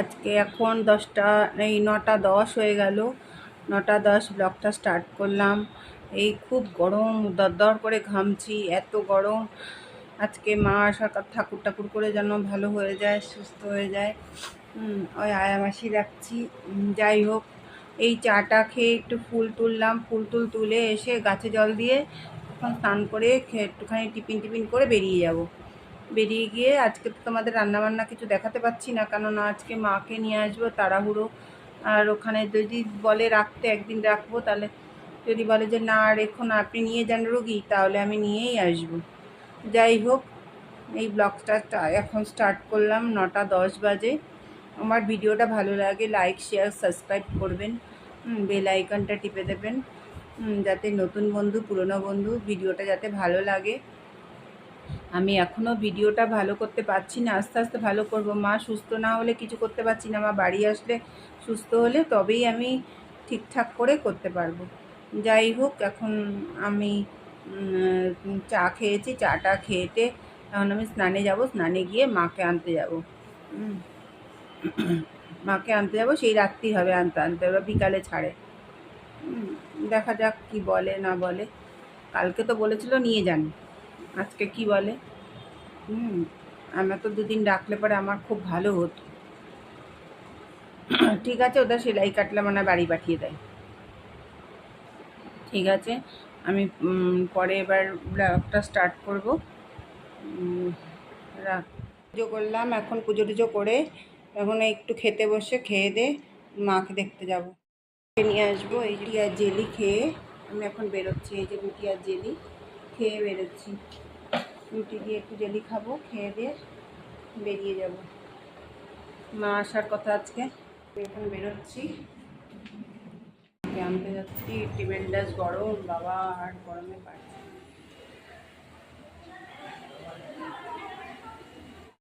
আজকে এখন দশটা, এই নটা দশ হয়ে গেল। নটা দশ ব্লগটা স্টার্ট করলাম। এই খুব গরম দরদর করে ঘামছি, এত গরম। আজকে মা আসার কথা, ঠাকুর ঠাকুর করে যেন ভালো হয়ে যায়, সুস্থ হয়ে যায়। ওই আয়ামাসি রাখছি। যাই হোক, এই চাটা খেয়ে একটু ফুল তুললাম। ফুল টুল তুলে এসে গাছে জল দিয়ে এখন স্নান করে একটুখানি টিফিন টিফিন করে বেরিয়ে যাব। বেরিয়ে গিয়ে আজকে তো তোমাদের রান্নাবান্না কিছু দেখাতে পাচ্ছি না, কেননা আজকে মাকে নিয়ে আসব তাড়াহুড়ো। আর ওখানে যদি বলে রাখতে, একদিন রাখব, তাহলে যদি বলে যে না রেখো না আপনি নিয়ে যান রোগী, তাহলে আমি নিয়েই আসব। যাই হোক, এই ব্লগটা এখন স্টার্ট করলাম নটা দশ বাজে। আমার ভিডিওটা ভালো লাগে লাইক শেয়ার সাবস্ক্রাইব করবেন। বেল আইকনটা টিপে দেবেন। যাতে নতুন বন্ধু, পুরনো বন্ধু, ভিডিওটা যাতে ভালো লাগে। আমি এখনও ভিডিওটা ভালো করতে পারছি না। আস্তে আস্তে ভালো করব। মা সুস্থ না হলে কিছু করতে পারছি না। মা বাড়ি আসলে সুস্থ হলে তবেই আমি ঠিকঠাক করে করতে পারব। যাই হোক, এখন আমি চা খেয়েছি। চাটা খেয়েতে এখন আমি স্নানে যাব। স্নানে গিয়ে মাকে আনতে যাব। মাকে আনতে যাব। সেই রাত্রি হবে আনতে আনতে ওরা বিকালে ছাড়ে। দেখা যাক কি বলে, না বলে। কালকে তো বলেছিল নিয়ে যান। আজকে কি বলে? হুম, আমরা তো দুদিন রাখলে পরে আমার খুব ভালো হতো। ঠিক আছে, ওদের সেলাই কাটলে মানে বাড়ি পাঠিয়ে দেয়। ঠিক আছে, আমি পরে এবার ব্লগটা স্টার্ট করব। রাখ পুজো করলাম, এখন পুজো টুজো করে এখন একটু খেতে বসে, খেয়ে দে, মাকে দেখতে যাব। নিয়ে আসব, এই আর জেলি খেয়ে, আমি এখন বেরোচ্ছি, এই যে আর জেলি। খেয়ে বেরোচ্ছি। রুটি দিয়ে একটু জেলি খাব, খেয়ে দিয়ে বেরিয়ে যাব। মা আসার কথা আজকে। এখন বেরোচ্ছি। আনতে যাচ্ছি টিমেন্ডাস গরম, বাবা আর গরমে পারছি